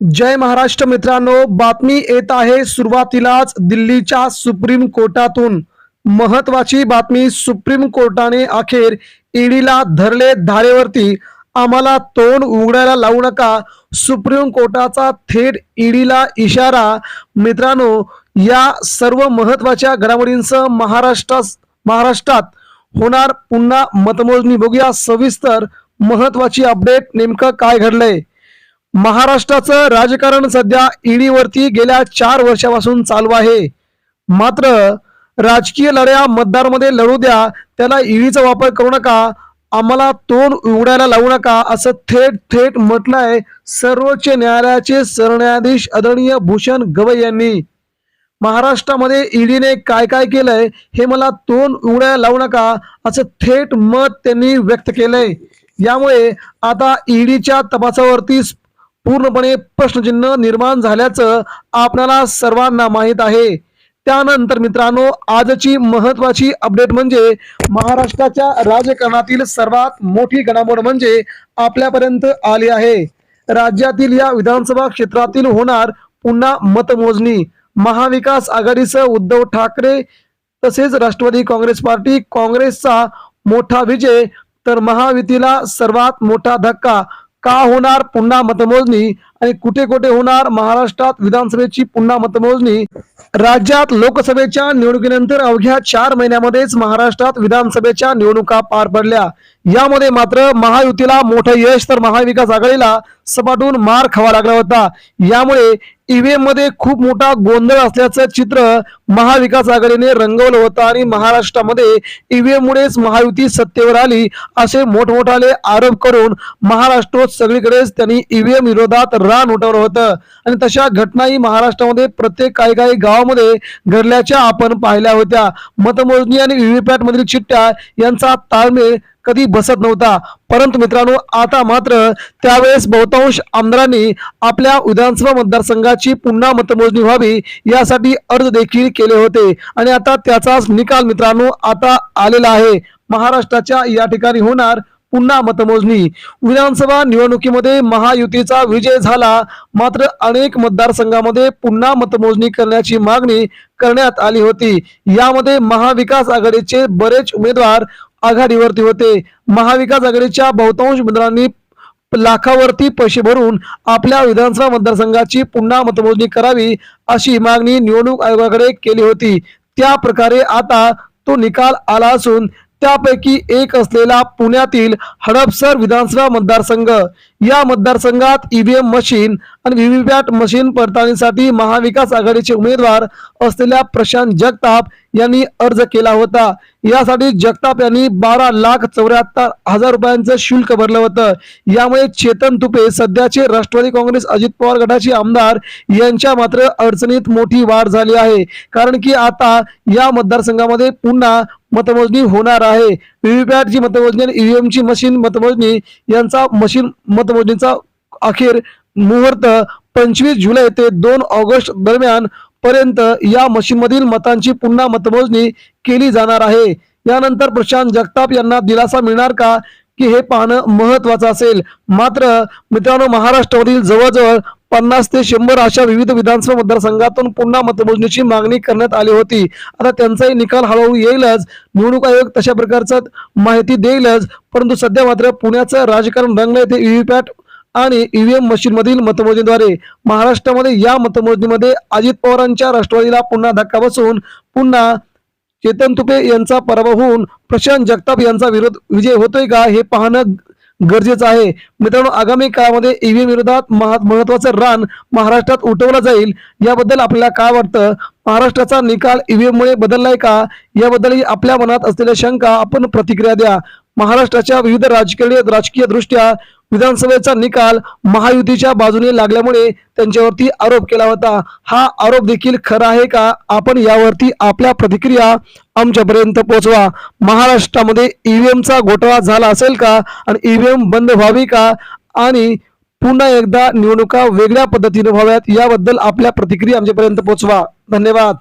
जय महाराष्ट्र मित्रांनो बातमी येत आहे सुरुवातीलाच दिल्लीच्या सुप्रीम कोर्टातून. महत्वाची बातमी सुप्रीम कोर्टाने अखेर ईडीला धरले धारेवरती. आम्हाला तोंड उघडायला लावू नका. सुप्रीम कोर्टाचा थेट ईडीला इशारा. मित्रांनो या सर्व महत्त्वाच्या घडामोडींसह महाराष्ट्र महाराष्ट्रात होणार पुन्हा मतमोजणी. बघूया सविस्तर महत्वाची अपडेट नेमकं काय घडलंय. महाराष्ट्राचं राजकारण सध्या ईडीवरती गेल्या चार वर्षापासून चालू आहे. मात्र राजकीय लढ्या मतदारमध्ये लढू द्या त्याला ईडीचा वापर करू नका आम्हाला तोंड उघडायला लावू नका असं थेट थेट म्हटलंय सर्वोच्च न्यायालयाचे सरन्यायाधीश आदरणीय भूषण गवई यांनी. महाराष्ट्रामध्ये ईडीने काय काय केलंय हे मला तोंड उघडायला लावू नका असं थेट मत त्यांनी व्यक्त केलंय. यामुळे आता ईडीच्या तपासावरती पूर्णपणे प्रश्नचिन्ह निर्माण झाल्याचं आपणाला सर्वांना माहीत आहे. त्यानंतर मित्रांनो आजची महत्वाची अपडेट म्हणजे महाराष्ट्राच्या राजकारणातील सर्वात मोठी घडामोड म्हणजे आपल्यापर्यंत आली आहे. राज्यातील या विधानसभा क्षेत्रातील होणार पुन्हा मतमोजणी. महाविकास आघाडीचं उद्धव ठाकरे तसेच राष्ट्रवादी काँग्रेस पार्टी काँग्रेसचा मोठा विजय तर महायुतीला सर्वात मोठा धक्का का होणार? पुन्हा मतमोजणी आणि कुठे कुठे होणार महाराष्ट्रात विधानसभेची पुन्हा मतमोजणी? राज्यात लोकसभेच्या निवडणुकीनंतर अवघ्या चार महिन्यामध्येच महाराष्ट्रात विधानसभेच्या निवडणुका पार पडल्या. यामध्ये मात्र महायुतीला मोठं यश तर महाविकास आघाडीला सपाटून मार खावा लागला होता. यामुळे ईव्हीएममध्ये खूप मोठा गोंधळ असल्याचं चित्र महाविकास आघाडीने रंगवलं होतं आणि महाराष्ट्रामध्ये ईव्हीएम मुळेच महायुती सत्तेवर आली असे मोठमोठाले आरोप करून महाराष्ट्रात सगळीकडेच त्यांनी ईव्हीएम विरोधात रान उठवलं होतं. आणि तशा घटनाही महाराष्ट्रामध्ये प्रत्येक काही काही गावामध्ये घडल्याच्या आपण पाहिल्या होत्या. मतमोजणी आणि व्हीव्हीपॅट मधील चिठ्ठ्या यांचा ताळमेळ कधी बसत नव्हता. परंतु मित्रांनो आता मात्र त्यावेळेस बहुतांश आमदारांनी आपल्या विधानसभा मतदारसंघाची पुन्हा मतमोजणी व्हावी यासाठी अर्ज देखील केले होते. आणि आता त्याचाच निकाल मित्रांनो आता आलेला आहे. महाराष्ट्राच्या या ठिकाणी होणार पुन्हा मतमोजणी. विधानसभा निवडणुकीमध्ये महायुतीचा विजय झाला. मात्र अनेक मतदारसंघामध्ये पुन्हा मतमोजणी करण्याची मागणी करण्यात आली होती. यामध्ये महाविकास आघाडीचे बरेच उमेदवार आघाडीवरती होते. महाविकास आघाडीच्या बहुतांश उमेदवारांनी लाखावरती पैसे भरून आपल्या विधानसभा मतदारसंघाची पुन्हा मतमोजणी करावी अशी मागणी निवडणूक आयोगाकडे केली होती. त्या प्रकारे आता तो निकाल आला असून त्यापैकी एक असलेला पुण्यातील हडपसर विधानसभा मतदारसंघ. या मतदारसंघात ईव्हीएम मशीन आणि व्हीव्हीपॅट मशीन पडताळणीसाठी महाविकास आघाडीचे उमेदवार असलेल्या प्रशांत जगताप यांनी अर्ज केला होता. यासाठी जगताप यांनी बारा लाख चौऱ्याहत्तर हजार रुपयांचं शुल्क भरलं होतं. यामुळे चेतन तुपे सध्याचे राष्ट्रवादी काँग्रेस अजित पवार गटाचे आमदार यांच्या मात्र अडचणीत मोठी वाढ झाली आहे. कारण की आता या मतदारसंघामध्ये पुन्हा मतमोजणी होणार आहे. व्हीव्हीपॅटची मतमोजणी आणि ईव्हीएम ची मशीन मतमोजणी यांचा मशीन मतमोजणीचा अखेर मुहूर्त पंचवीस जुलै ते दोन ऑगस्ट दरम्यान पर्यंत या मशीन मधील मतांची पुन्हा मतमोजणी केली जाणार आहे. यानंतर प्रशांत जगताप यांना दिलासा मिळणार का? की हे पाहणं महत्वाचं असेल. मात्र मित्रांनो महाराष्ट्रावरील जवळजवळ पन्नास ते शंभर अशा विविध विधानसभा मतदारसंघातून पुन्हा मतमोजणीची मागणी करण्यात आली होती. आता त्यांचाही निकाल हळूहळू येईलच. निवडणूक आयोग तशा प्रकारचं माहिती देईलच. परंतु सध्या मात्र पुण्याचं राजकारण रंगलं ते व्हीव्हीपॅट आणि ईव्हीएम मशीन मधील मतमोजणीद्वारे. महाराष्ट्रामध्ये या मतमोजणीमध्ये अजित पवारांच्या राष्ट्रवादीला पुन्हा धक्का बसून पुन्हा चेतन तुपे यांचा पराभव होऊन प्रशांत जगताप यांचा विरोध विजय होतोय का हे पाहणं गरजेचं आहे. मित्रांनो आगामी काळामध्ये ईव्हीएम विरोधात महा- महत्वाचं रान महाराष्ट्रात उठवलं जाईल. याबद्दल आपल्याला काय वाटतं? महाराष्ट्राचा निकाल ईव्हीएम मुळे बदललाय का? याबद्दलही आपल्या मनात असलेल्या शंका आपण प्रतिक्रिया द्या. महाराष्ट्राच्या विविध राजकीय राजकीय दृष्ट्या विधानसभेचा निकाल महायुतीच्या बाजूने लागल्यामुळे त्यांच्यावरती आरोप केला होता. हा आरोप देखील खरा आहे का? आपण यावरती आपल्या प्रतिक्रिया आमच्यापर्यंत पोहोचवा. महाराष्ट्रामध्ये ईव्हीएमचा घोटाळा झाला असेल का? आणि ईव्हीएम बंद व्हावी का? आणि पुन्हा एकदा निवडणुका वेगळ्या पद्धतीने व्हाव्यात याबद्दल आपल्या प्रतिक्रिया आमच्यापर्यंत पोहोचवा. धन्यवाद.